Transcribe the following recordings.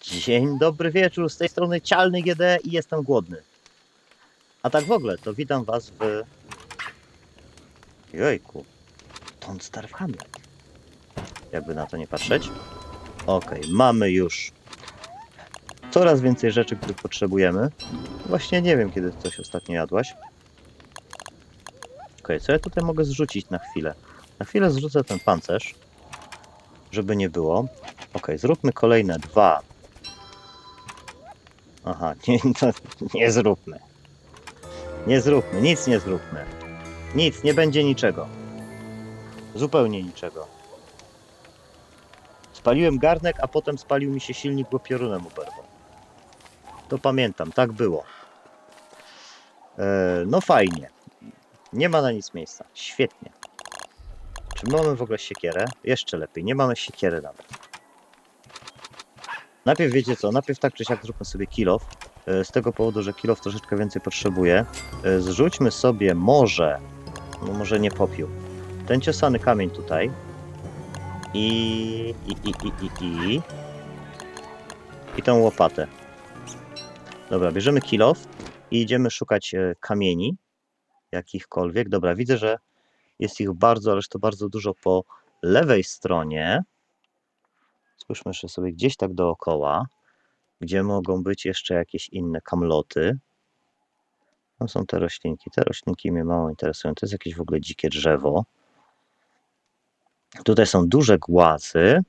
Dzień dobry wieczór, z tej strony Cialny GD i jestem głodny. A tak w ogóle, to witam was w... Jejku, Don't Starve Hamlet. Jakby na to nie patrzeć. Okej, mamy już coraz więcej rzeczy, których potrzebujemy. Właśnie nie wiem, kiedy coś ostatnio jadłaś. Okej, co ja tutaj mogę zrzucić na chwilę? Na chwilę zrzucę ten pancerz, żeby nie było. Okej, zróbmy kolejne dwa. Aha, nie, to nie zróbmy. Nie zróbmy, nic nie zróbmy. Nic, nie będzie niczego. Zupełnie niczego. Spaliłem garnek, a potem spalił mi się silnik, bo piorunem oberwał. To pamiętam, tak było. E, no fajnie. Nie ma na nic miejsca. Świetnie. Czy mamy w ogóle siekierę? Jeszcze lepiej, nie mamy siekiery nawet. Najpierw wiecie co, najpierw tak czy siak zróbmy sobie kilof. e, Z tego powodu, że kilof troszeczkę więcej potrzebuje. E, Zrzućmy sobie może, no może nie popiół, ten ciosany kamień tutaj. I, i, i, i, i, i, i tą łopatę. Dobra, bierzemy kilof i idziemy szukać e, kamieni, jakichkolwiek. Dobra, widzę, że jest ich bardzo, ależ to bardzo dużo po lewej stronie. Spójrzmy jeszcze sobie gdzieś tak dookoła, gdzie mogą być jeszcze jakieś inne kamloty. Tam są te roślinki. Te roślinki mnie mało interesują. To jest jakieś w ogóle dzikie drzewo. Tutaj są duże głazy.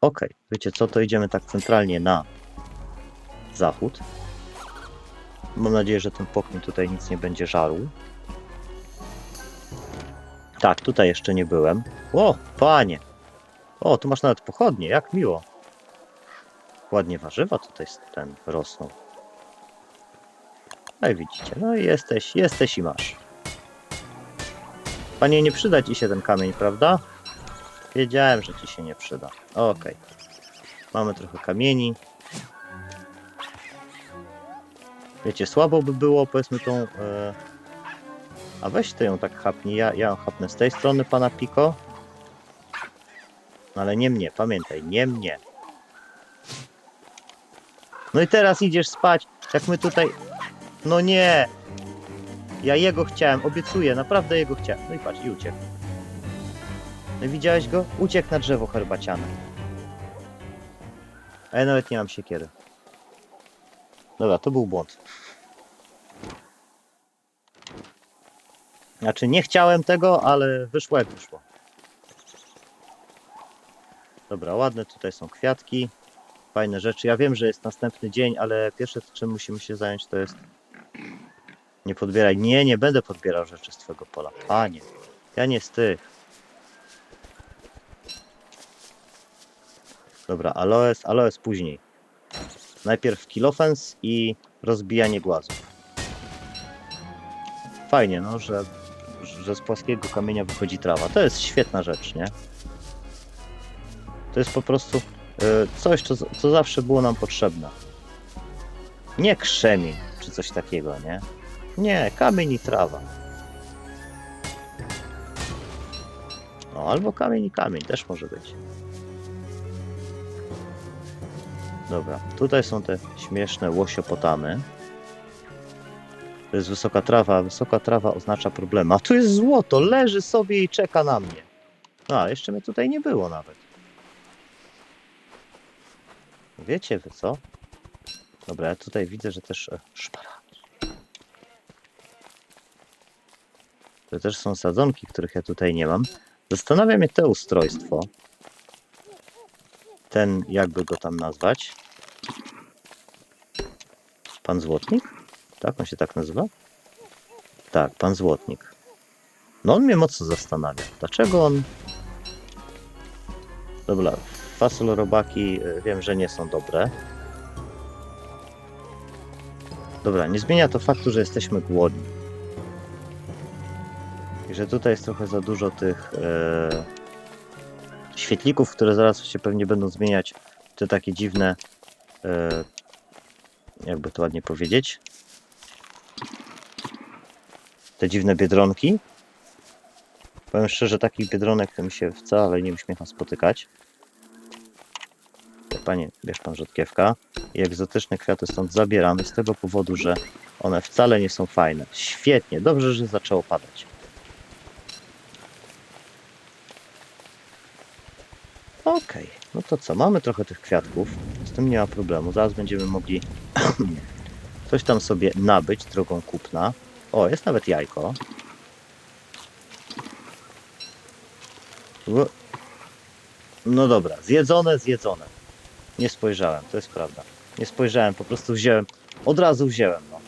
Ok, wiecie co, to idziemy tak centralnie na zachód. Mam nadzieję, że ten pokój tutaj nic nie będzie żarł. Tak, tutaj jeszcze nie byłem. O, panie! O, tu masz nawet pochodnie, jak miło. Ładnie warzywa tutaj ten rosną. No i widzicie, no i jesteś, jesteś i masz. Panie, nie przyda ci się ten kamień, prawda? Wiedziałem, że ci się nie przyda. Okej. Mamy trochę kamieni. Wiecie, słabo by było, powiedzmy tą... E... A weź ty ją tak chapnij, ja, ja chapnę z tej strony, pana Piko. No ale nie mnie, pamiętaj, nie mnie. No i teraz idziesz spać, jak my tutaj... No nie! Ja jego chciałem, obiecuję, naprawdę jego chciałem. No i patrz, i uciekł. No widziałeś go? Uciekł na drzewo herbaciane. A ja nawet nie mam siekiery. Dobra, to był błąd. Znaczy, nie chciałem tego, ale wyszło jak wyszło. Dobra, ładne tutaj są kwiatki. Fajne rzeczy. Ja wiem, że jest następny dzień, ale pierwsze, czym musimy się zająć, to jest nie podbieraj. Nie, nie będę podbierał rzeczy z twojego pola. Panie, ja nie z tych. Dobra, aloes, aloes później. Najpierw kilofens i rozbijanie głazów. Fajnie, no, że, że z płaskiego kamienia wychodzi trawa. To jest świetna rzecz, nie? To jest po prostu y, coś, co, co zawsze było nam potrzebne. Nie krzemień czy coś takiego, nie? Nie, kamień i trawa. No, albo kamień i kamień też może być. Dobra, tutaj są te śmieszne łosiopotamy. To jest wysoka trawa, wysoka trawa oznacza problemy. A tu jest złoto, leży sobie i czeka na mnie. A jeszcze mnie tutaj nie było nawet. Wiecie wy co? Dobra, ja tutaj widzę, że też e, szparagi. To też są sadzonki, których ja tutaj nie mam. Zastanawia mnie to ustrojstwo. Ten, jakby go tam nazwać. Pan Złotnik? Tak, on się tak nazywa? Tak, pan Złotnik. No on mnie mocno zastanawia. Dlaczego on... Dobra, fasol robaki y, wiem, że nie są dobre. Dobra, nie zmienia to faktu, że jesteśmy głodni. I że tutaj jest trochę za dużo tych e, świetlików, które zaraz się pewnie będą zmieniać te takie dziwne, e, jakby to ładnie powiedzieć, te dziwne biedronki. Powiem szczerze, takich biedronek to mi się wcale nie uśmiecha spotykać. Panie, bierz pan rzodkiewka i egzotyczne kwiaty stąd zabieramy z tego powodu, że one wcale nie są fajne. Świetnie, dobrze, że zaczęło padać. Okej, no to co, mamy trochę tych kwiatków, z tym nie ma problemu. Zaraz będziemy mogli coś tam sobie nabyć drogą kupna. O, jest nawet jajko. No dobra, zjedzone, zjedzone. Nie spojrzałem, to jest prawda. Nie spojrzałem, po prostu wziąłem. Od razu wziąłem, no.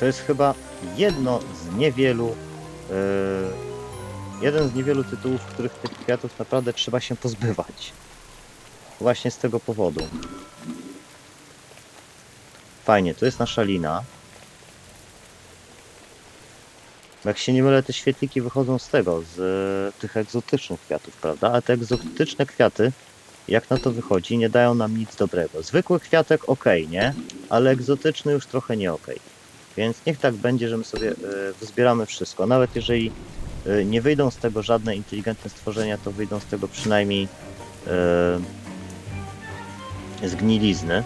To jest chyba jedno z niewielu. Yy, jeden z niewielu tytułów, których tych kwiatów naprawdę trzeba się pozbywać. Właśnie z tego powodu. Fajnie, to jest nasza lina. Jak się nie mylę, te świetliki wychodzą z tego, z e, tych egzotycznych kwiatów, prawda? A te egzotyczne kwiaty, jak na to wychodzi, nie dają nam nic dobrego. Zwykły kwiatek ok, nie? Ale egzotyczny już trochę nie ok. Więc niech tak będzie, że my sobie e, wyzbieramy wszystko. Nawet jeżeli e, nie wyjdą z tego żadne inteligentne stworzenia, to wyjdą z tego przynajmniej e, zgnilizny.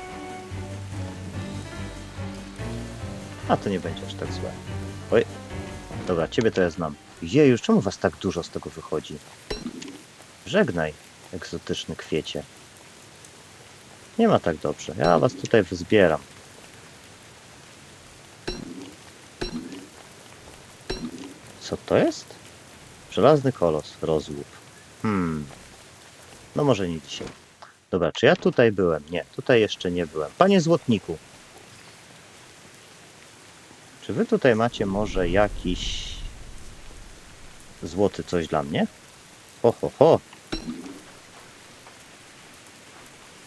A to nie będzie aż tak złe. Oj, Dobra, ciebie to ja znam. Jeju, czemu was tak dużo z tego wychodzi? Żegnaj, egzotyczny kwiecie. Nie ma tak dobrze. Ja was tutaj wyzbieram. Co to jest? Żelazny kolos, rozłup. Hmm. No może nie dzisiaj. Dobra, czy ja tutaj byłem? Nie, tutaj jeszcze nie byłem. Panie złotniku, czy wy tutaj macie może jakiś złoty coś dla mnie? Ho, ho, ho.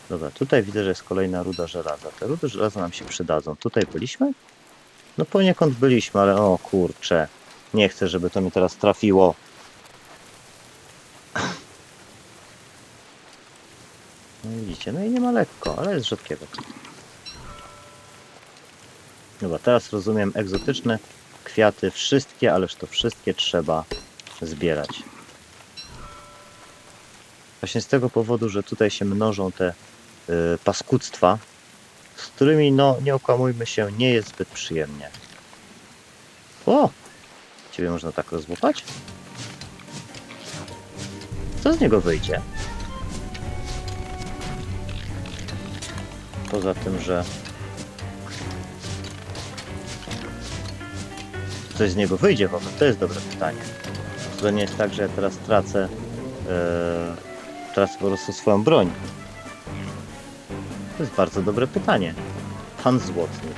Dobra, tutaj widzę, że jest kolejna ruda żelaza. Te rudy żelaza nam się przydadzą. Tutaj byliśmy? No poniekąd byliśmy, ale o kurcze. Nie chcę, żeby to mi teraz trafiło. No widzicie, no i nie ma lekko, ale jest rzadkiewek. Dobra, teraz rozumiem egzotyczne kwiaty, wszystkie, ależ to wszystkie trzeba zbierać. Właśnie z tego powodu, że tutaj się mnożą te y, paskudztwa, z którymi, no, nie okłamujmy się, nie jest zbyt przyjemnie. O! Ciebie można tak rozłupać? Co z niego wyjdzie? Poza tym, że coś z niego wyjdzie w ogóle? To jest dobre pytanie. Czy to nie jest tak, że ja teraz tracę, e, tracę po prostu swoją broń? To jest bardzo dobre pytanie. Pan Złotnik.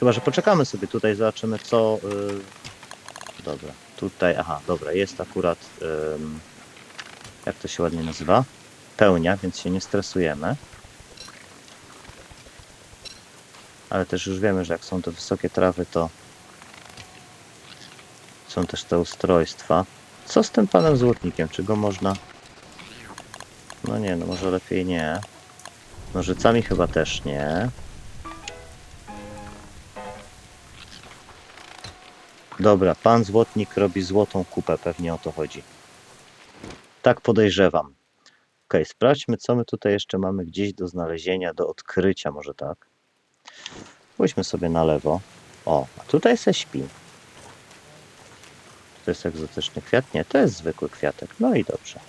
Chyba, że poczekamy sobie tutaj, zobaczymy co... e, dobra, tutaj, aha, dobra, jest akurat... em, jak to się ładnie nazywa? Pełnia, więc się nie stresujemy. Ale też już wiemy, że jak są te wysokie trawy, to są też te ustrojstwa. Co z tym panem złotnikiem? Czy go można... No nie, no może lepiej nie. Nożycami chyba też nie. Dobra, pan złotnik robi złotą kupę, pewnie o to chodzi. Tak podejrzewam. Ok, sprawdźmy, co my tutaj jeszcze mamy gdzieś do znalezienia, do odkrycia, może tak. Pójdźmy sobie na lewo. O, a tutaj se śpi. To jest egzotyczny kwiat? Nie, to jest zwykły kwiatek. No i dobrze.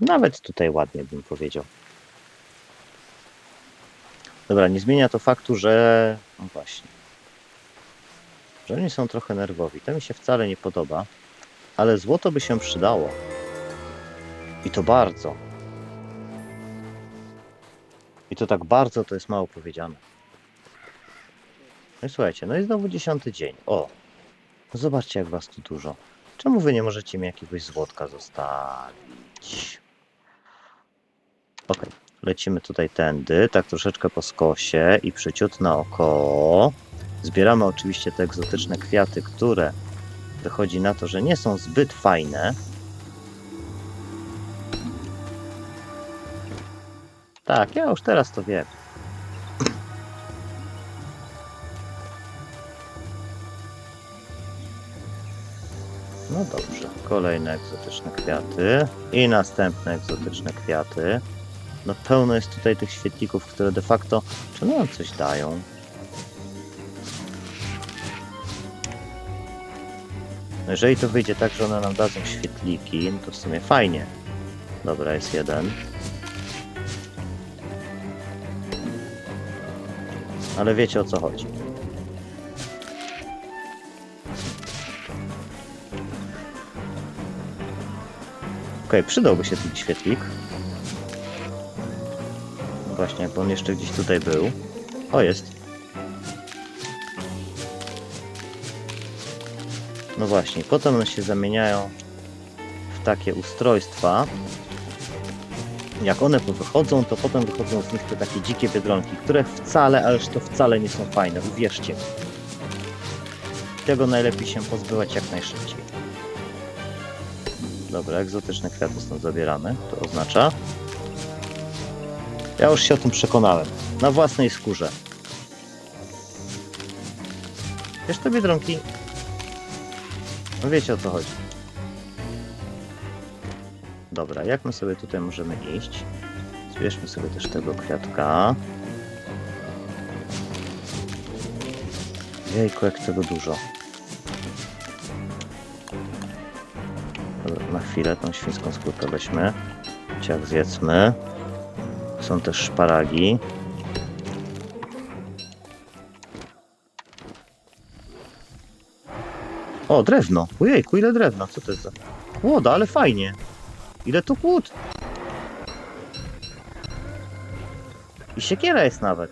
Nawet tutaj ładnie bym powiedział. Dobra, nie zmienia to faktu, że... No właśnie. Że oni są trochę nerwowi. To mi się wcale nie podoba. Ale złoto by się przydało. I to bardzo. I to tak bardzo to jest mało powiedziane. No i słuchajcie, no i znowu dziesiąty dzień. O, no zobaczcie jak was tu dużo. Czemu wy nie możecie mi jakiegoś złotka zostawić? Ok, lecimy tutaj tędy, tak troszeczkę po skosie i przyciut na oko. Zbieramy oczywiście te egzotyczne kwiaty, które wychodzi na to, że nie są zbyt fajne. Tak, ja już teraz to wiem. No dobrze, kolejne egzotyczne kwiaty i następne egzotyczne kwiaty. No pełno jest tutaj tych świetlików, które de facto, czy nam coś dają? Jeżeli to wyjdzie tak, że one nam dadzą świetliki, no to w sumie fajnie. Dobra, jest jeden. Ale wiecie o co chodzi. Okej, przydałby się ten świetlik. Właśnie, bo on jeszcze gdzieś tutaj był. O, jest. No właśnie, potem one się zamieniają w takie ustrojstwa. Jak one wychodzą, to potem wychodzą z nich te takie dzikie biedronki, które wcale, ależ to wcale nie są fajne, uwierzcie. Tego najlepiej się pozbywać jak najszybciej. Dobra, egzotyczne kwiaty stąd zabieramy. To oznacza. Ja już się o tym przekonałem. Na własnej skórze. Wiesz, te biedronki. No wiecie o co chodzi. Dobra, jak my sobie tutaj możemy iść? Zbierzmy sobie też tego kwiatka. Jejku, jak tego dużo. Dobra, na chwilę tą świńską skórkę weźmy. Ciach zjedzmy. Są też szparagi. O, drewno. Ojejku, ile drewna. Co to jest za... Łoda, ale fajnie. Ile tu kłód? I siekiera jest nawet.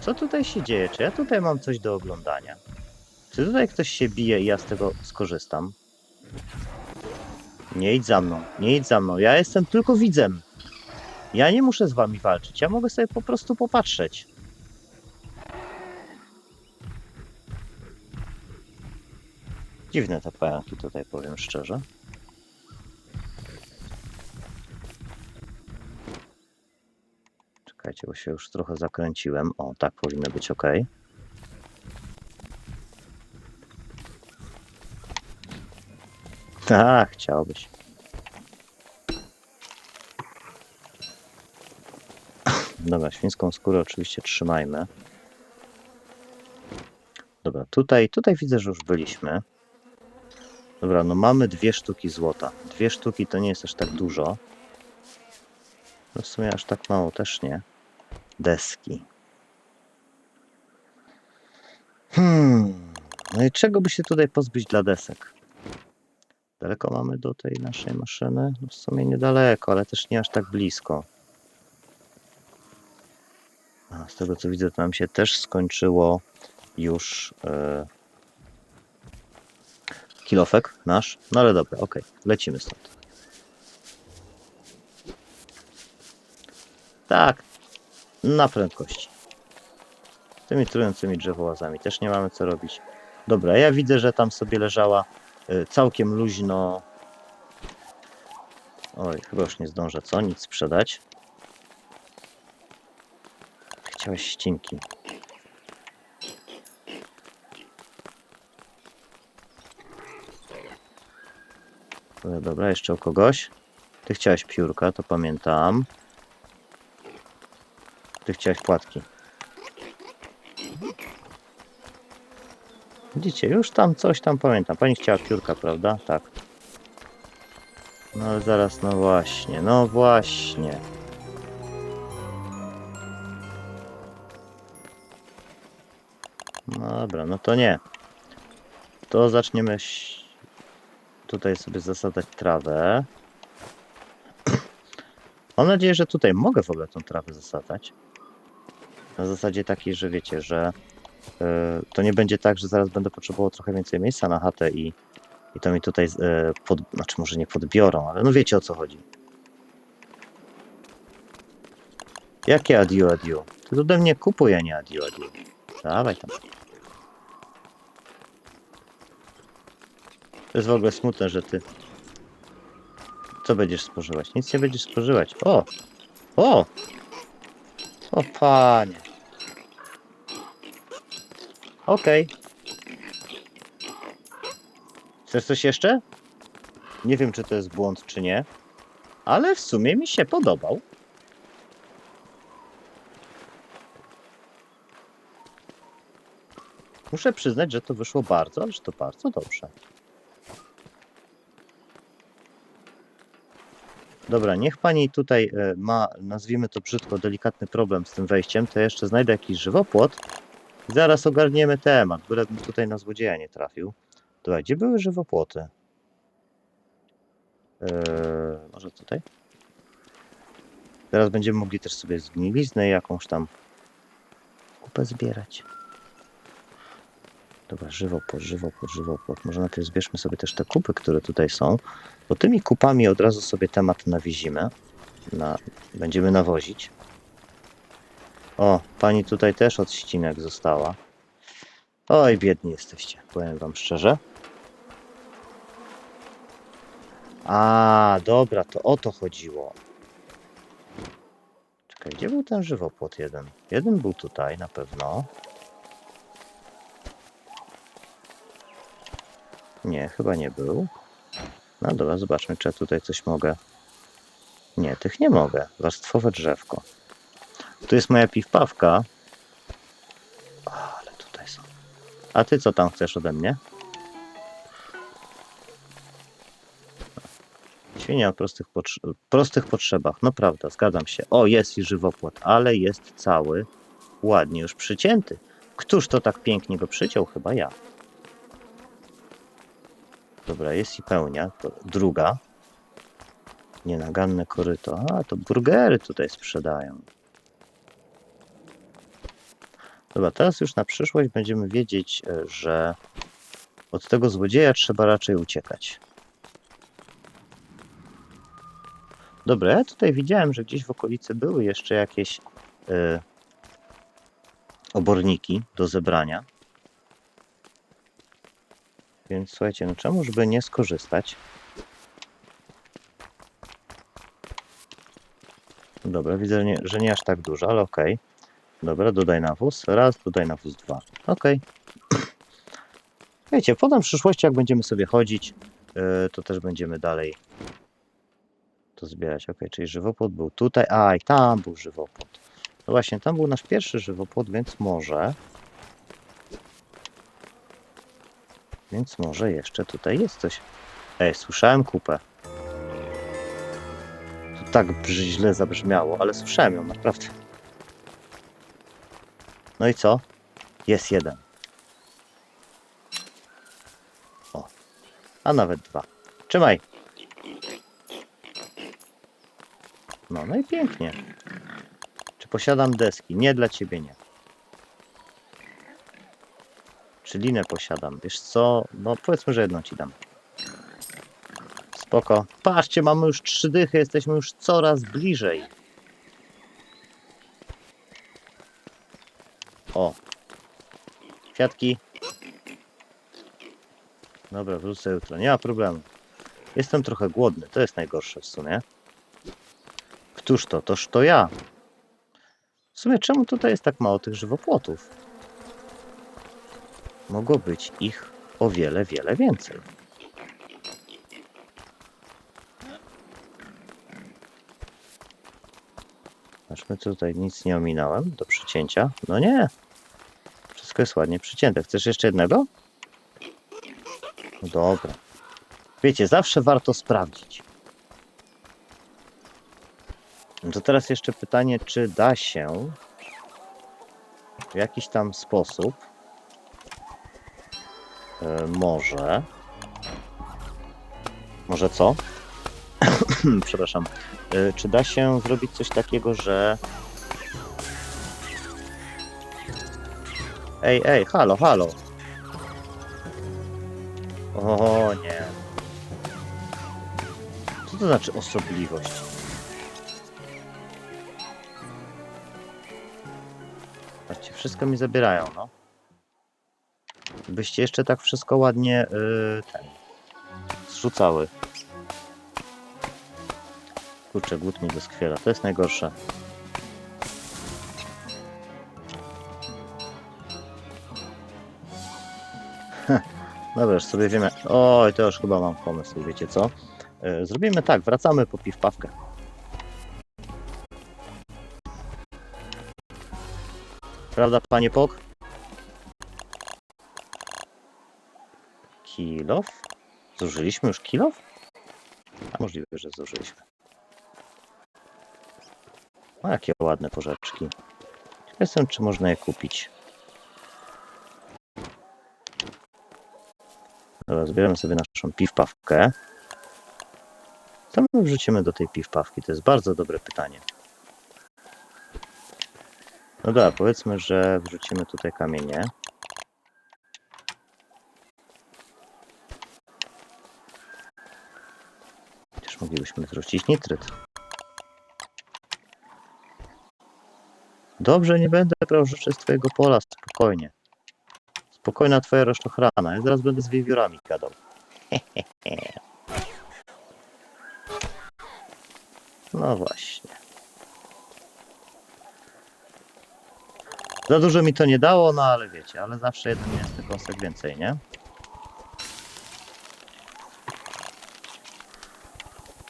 Co tutaj się dzieje? Czy ja tutaj mam coś do oglądania? Czy tutaj ktoś się bije i ja z tego skorzystam? Nie idź za mną, nie idź za mną. Ja jestem tylko widzem. Ja nie muszę z wami walczyć. Ja mogę sobie po prostu popatrzeć. Dziwne te pająki tutaj, powiem szczerze. Czekajcie, bo się już trochę zakręciłem. O, tak powinno być ok. Tak, chciałbyś. Dobra, świńską skórę oczywiście trzymajmy. Dobra, tutaj, tutaj widzę, że już byliśmy. Dobra, no mamy dwie sztuki złota. Dwie sztuki to nie jest aż tak dużo. No w sumie aż tak mało też nie. Deski. Hmm. No i czego by się tutaj pozbyć dla desek? Daleko mamy do tej naszej maszyny? No w sumie niedaleko, ale też nie aż tak blisko. A, z tego co widzę, to nam się też skończyło już e, kilofek nasz. No ale dobra, okej, lecimy stąd. Tak, na prędkości. Z tymi trującymi drzewołazami też nie mamy co robić. Dobra, ja widzę, że tam sobie leżała y, całkiem luźno. Oj, chyba już nie zdążę, co? Nic sprzedać. Chciałeś ścinki. Dobra, dobra, jeszcze u kogoś. Ty chciałeś piórka, to pamiętam. Ty chciałeś płatki. Widzicie, już tam coś tam pamiętam. Pani chciała piórka, prawda? Tak. No ale zaraz, no właśnie, no właśnie. No dobra, no to nie. To zaczniemy tutaj sobie zasadzać trawę. Mam nadzieję, że tutaj mogę w ogóle tą trawę zasadzać. Na zasadzie takiej, że wiecie, że y, to nie będzie tak, że zaraz będę potrzebował trochę więcej miejsca na chatę i, i to mi tutaj, y, pod, znaczy może nie podbiorą, ale no wiecie o co chodzi. Jakie adiu adiu? Ty ode mnie kupuj, a nie adiu adiu. Dawaj tam. To jest w ogóle smutne, że ty... Co będziesz spożywać? Nic nie będziesz spożywać. O! O! O panie. Okej. Chcesz coś jeszcze? Nie wiem, czy to jest błąd, czy nie, ale w sumie mi się podobał. Muszę przyznać, że to wyszło bardzo, to bardzo dobrze. Dobra, niech pani tutaj e, ma, nazwijmy to brzydko, delikatny problem z tym wejściem, to jeszcze znajdę jakiś żywopłot zaraz ogarniemy temat, bylebym tutaj na złodzieja nie trafił. Dobra, gdzie były żywopłoty? Eee, może tutaj? Teraz będziemy mogli też sobie zgniliznę jakąś tam kupę zbierać. Dobra, żywopłot, żywopłot, żywopłot. Może najpierw zbierzmy sobie też te kupy, które tutaj są, bo tymi kupami od razu sobie temat nawizimy. Na, będziemy nawozić. O, pani tutaj też od ścinek została. Oj, biedni jesteście, powiem wam szczerze. A, dobra, to o to chodziło. Czekaj, gdzie był ten żywopłot jeden? Jeden był tutaj na pewno. Nie, chyba nie był. No dobra, zobaczmy, czy ja tutaj coś mogę. Nie, tych nie mogę. Warstwowe drzewko. Tu jest moja piwpawka. Ale tutaj są. A ty co tam chcesz ode mnie? Świnia o prostych, potrze- prostych potrzebach. No prawda, zgadzam się. O, jest i żywopłot, ale jest cały, ładnie już przycięty. Któż to tak pięknie go przyciął? Chyba ja. Dobra, jest i pełnia. Druga. Nienaganne koryto. A, to burgery tutaj sprzedają. Dobra, teraz już na przyszłość będziemy wiedzieć, e, że od tego złodzieja trzeba raczej uciekać. Dobra, ja tutaj widziałem, że gdzieś w okolicy były jeszcze jakieś e, oborniki do zebrania. Więc słuchajcie, no czemu żeby nie skorzystać? Dobra, widzę, że nie, że nie aż tak dużo, ale okej. Dobra, dodaj nawóz. Raz, dodaj nawóz dwa. Okej. Wiecie, potem w przyszłości, jak będziemy sobie chodzić, yy, to też będziemy dalej to zbierać. Ok, czyli żywopłot był tutaj. A, i tam był żywopłot. No właśnie, tam był nasz pierwszy żywopłot, więc może. Więc może jeszcze tutaj jest coś. Ej, słyszałem kupę. To tak źle zabrzmiało, ale słyszałem ją naprawdę. No i co? Jest jeden. O, a nawet dwa. Trzymaj. No, no i pięknie. Czy posiadam deski? Nie dla ciebie nie. Czy linę posiadam? Wiesz co? No powiedzmy, że jedną ci dam. Spoko. Patrzcie, mamy już trzy dychy, jesteśmy już coraz bliżej. O. Kwiatki. Dobra, wrócę jutro. Nie ma problemu. Jestem trochę głodny, to jest najgorsze w sumie. Któż to? Toż to ja. W sumie czemu tutaj jest tak mało tych żywopłotów? Mogło być ich o wiele, wiele więcej. Zobaczmy, tutaj nic nie ominąłem do przycięcia. No nie. Wszystko jest ładnie przycięte. Chcesz jeszcze jednego? No dobra. Wiecie, zawsze warto sprawdzić. No to teraz jeszcze pytanie, czy da się w jakiś tam sposób e, może może co? Przepraszam. E, czy da się zrobić coś takiego, że Ej, ej, halo, halo. O nie. Co to znaczy osobliwość? Patrzcie, wszystko mi zabierają, no. Byście jeszcze tak wszystko ładnie yy, ten, zrzucały. Kurczę, głód mi doskwiera. To jest najgorsze. Dobra, już sobie wiemy. Oj, to już chyba mam pomysł, wiecie co? E, Zrobimy tak, wracamy po piwpawkę. Prawda, panie Pok? Kilof? Zużyliśmy już kilof? A możliwe, że zużyliśmy. O, jakie ładne porzeczki. Jestem, czy można je kupić. Dobra, zbieramy sobie naszą piwpawkę. Co my wrzucimy do tej piwpawki? To jest bardzo dobre pytanie. No dobra, powiedzmy, że wrzucimy tutaj kamienie. Chociaż moglibyśmy wrzucić nitryt. Dobrze, nie będę brał rzeczy z twojego pola, spokojnie. Spokojna twoja roszczochrana. Ja zaraz będę z wiewiórami gadał. No właśnie. Za dużo mi to nie dało, no ale wiecie, ale zawsze jeden jest kąsek więcej, nie?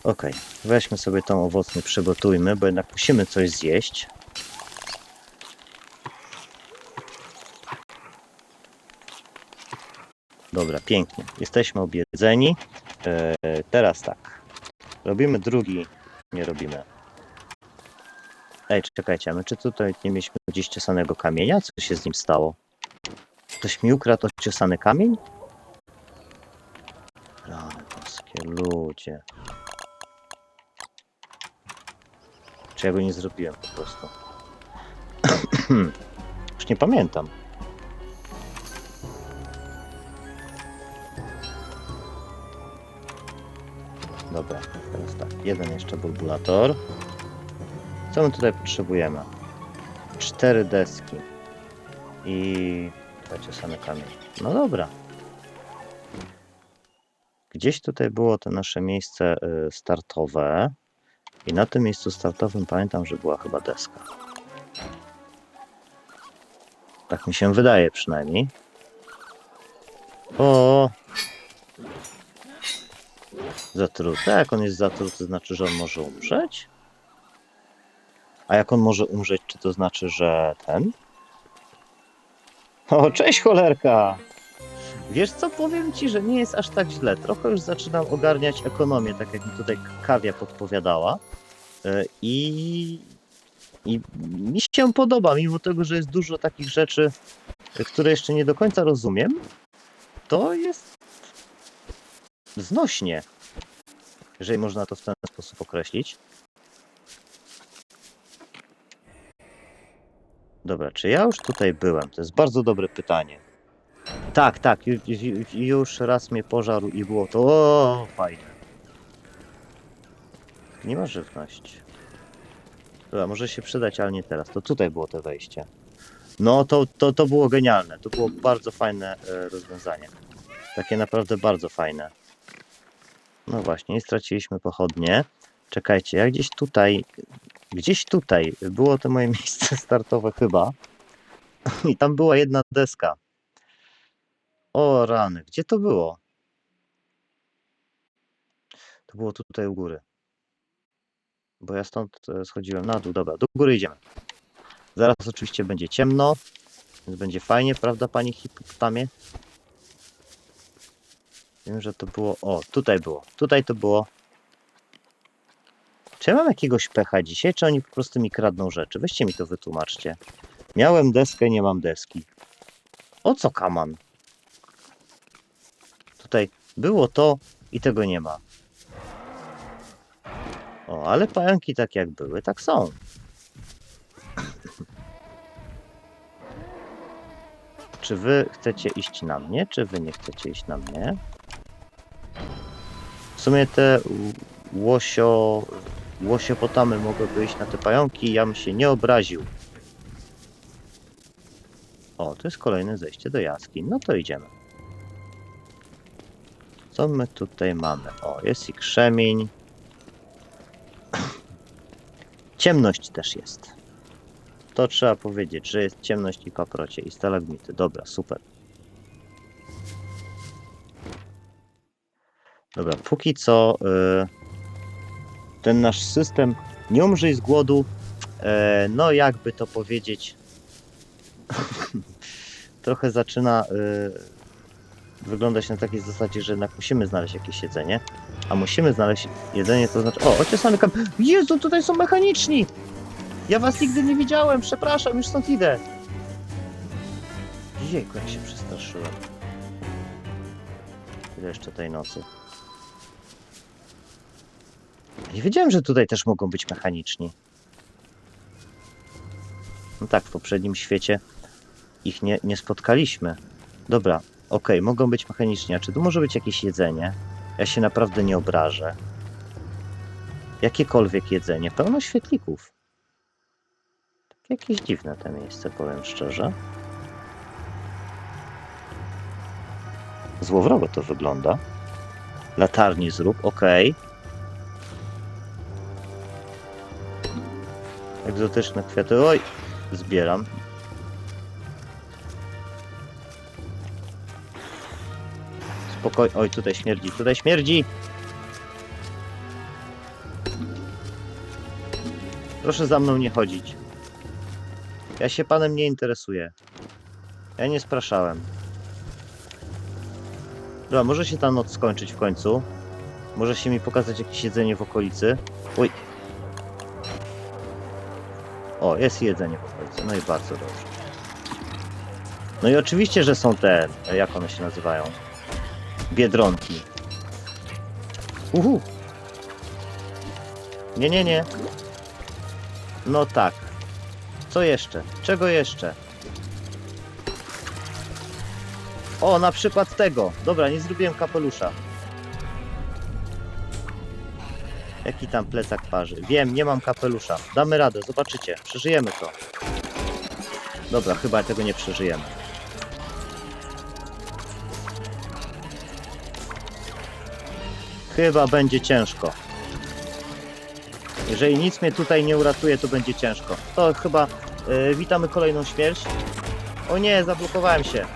Okej, weźmy sobie tą owocnie, przygotujmy, bo jednak musimy coś zjeść. Dobra, pięknie. Jesteśmy obiedzeni. E, teraz tak. Robimy drugi. Nie robimy. Ej, czekajcie, a my czy tutaj nie mieliśmy gdzieś ciosanego kamienia? Co się z nim stało? Ktoś mi ukradł ociosany kamień? Rany boskie, ludzie. Czy ja go nie zrobiłem po prostu? Już nie pamiętam. Dobra, teraz tak. Jeden jeszcze bulbulator. Co my tutaj potrzebujemy? Cztery deski. I dajcie same kamień. No dobra. Gdzieś tutaj było to nasze miejsce y, startowe. I na tym miejscu startowym pamiętam, że była chyba deska. Tak mi się wydaje przynajmniej. O, Zatruty? A jak on jest zatruty, znaczy, że on może umrzeć? A jak on może umrzeć, czy to znaczy, że ten? O, cześć cholerka! Wiesz co, powiem ci, że nie jest aż tak źle. Trochę już zaczynam ogarniać ekonomię, tak jak mi tutaj kawia podpowiadała. E, I, I mi się podoba, mimo tego, że jest dużo takich rzeczy, które jeszcze nie do końca rozumiem, to jest znośnie jeżeli można to w ten sposób określić. Dobra, czy ja już tutaj byłem? To jest bardzo dobre pytanie. Tak, tak, ju, ju, już raz mnie pożarł i było to o, fajne. Nie ma żywność. Dobra, może się przydać, ale nie teraz. To tutaj było to wejście. No, to, to, to było genialne. To było bardzo fajne e, rozwiązanie. Takie naprawdę bardzo fajne. No właśnie, straciliśmy pochodnie. Czekajcie, ja gdzieś tutaj, gdzieś tutaj było to moje miejsce startowe chyba. I tam była jedna deska. O rany, gdzie to było? To było tutaj u góry. Bo ja stąd e, schodziłem na dół. Dobra, do góry idziemy. Zaraz oczywiście będzie ciemno, więc będzie fajnie, prawda, pani hipopotamie? Wiem, że to było. O, tutaj było. Tutaj to było. Czy ja mam jakiegoś pecha dzisiaj, czy oni po prostu mi kradną rzeczy? Weźcie mi to wytłumaczcie. Miałem deskę, nie mam deski. O co kaman? Tutaj było to i tego nie ma. O, ale pająki tak jak były, tak są. Czy wy chcecie iść na mnie, czy wy nie chcecie iść na mnie? W sumie te łosio... łosiopotamy mogłyby iść na te pająki, ja bym się nie obraził. O, to jest kolejne zejście do jaskiń. No to idziemy. Co my tutaj mamy? O, jest i krzemień. Ciemność też jest. To trzeba powiedzieć, że jest ciemność i paprocie i stalagmity. Dobra, super. Dobra, póki co y, ten nasz system nie umrzyj z głodu, e, no jakby to powiedzieć, trochę zaczyna y, wyglądać na takiej zasadzie, że jednak musimy znaleźć jakieś jedzenie, a musimy znaleźć jedzenie, to znaczy, o, ociosany kam... Jezu, tutaj są mechaniczni! Ja was nigdy nie widziałem, przepraszam, już stąd idę. Jejku, jak się przestraszyłem. Ile jeszcze tej nocy? Nie wiedziałem, że tutaj też mogą być mechaniczni. No tak, w poprzednim świecie ich nie, nie spotkaliśmy. Dobra, okej, mogą być mechaniczni. A czy tu może być jakieś jedzenie? Ja się naprawdę nie obrażę. Jakiekolwiek jedzenie, pełno świetlików. Tak jakieś dziwne te miejsce, powiem szczerze. Złowrogo to wygląda. Latarni zrób, okej. Egzotyczne kwiaty, oj, zbieram. Spokoj, oj, tutaj śmierdzi, tutaj śmierdzi! Proszę za mną nie chodzić. Ja się panem nie interesuję. Ja nie spraszałem. Dobra, może się ta noc skończyć w końcu. Może się mi pokazać jakieś jedzenie w okolicy. O, jest jedzenie w okolicy. No i bardzo dobrze. No i oczywiście, że są te, jak one się nazywają? Biedronki. Uhu. Nie, nie, nie. No tak. Co jeszcze? Czego jeszcze? O, na przykład tego. Dobra, nie zrobiłem kapelusza. Jaki tam plecak parzy? Wiem, nie mam kapelusza. Damy radę, zobaczycie. Przeżyjemy to. Dobra, chyba tego nie przeżyjemy. Chyba będzie ciężko. Jeżeli nic mnie tutaj nie uratuje, to będzie ciężko. To chyba y, witamy kolejną śmierć. O nie, zablokowałem się.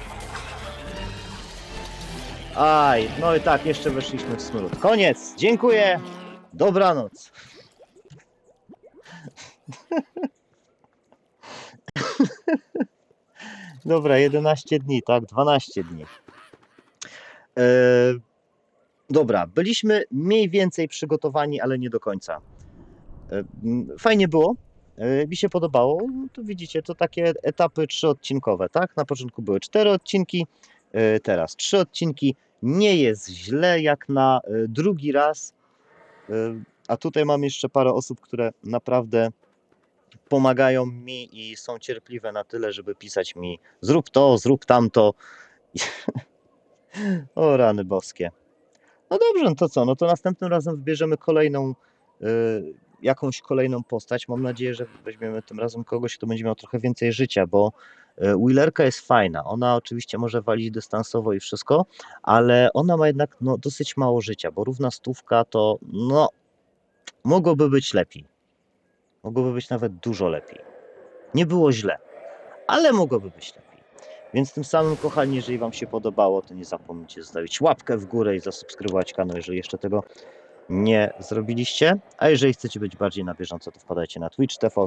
Aj, no i tak, jeszcze weszliśmy w smród. Koniec, dziękuję. Dobranoc. Dobra, 11 dni, tak? 12 dni. E, dobra, byliśmy mniej więcej przygotowani, ale nie do końca. E, fajnie było. E, mi się podobało. No, Tu widzicie, to takie etapy trzyodcinkowe, tak? Na początku były cztery odcinki, teraz trzy odcinki. Nie jest źle jak na drugi raz. E, A tutaj mam jeszcze parę osób, które naprawdę pomagają mi i są cierpliwe na tyle, żeby pisać mi zrób to, zrób tamto. o rany boskie. No dobrze, no to co? No to następnym razem wybierzemy kolejną, y, jakąś kolejną postać. Mam nadzieję, że weźmiemy tym razem kogoś, kto będzie miał trochę więcej życia, bo y, Wheelerka jest fajna. Ona oczywiście może walić dystansowo i wszystko, ale ona ma jednak no, dosyć mało życia, bo równa stówka to no mogłoby być lepiej. Mogłoby być nawet dużo lepiej. Nie było źle, ale mogłoby być lepiej. Więc tym samym, kochani, jeżeli Wam się podobało, to nie zapomnijcie zostawić łapkę w górę i zasubskrybować kanał, jeżeli jeszcze tego nie zrobiliście. A jeżeli chcecie być bardziej na bieżąco, to wpadajcie na Twitch TV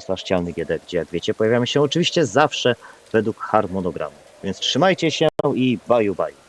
GD, gdzie jak wiecie, pojawiamy się oczywiście zawsze według harmonogramu. Więc trzymajcie się i bye bye.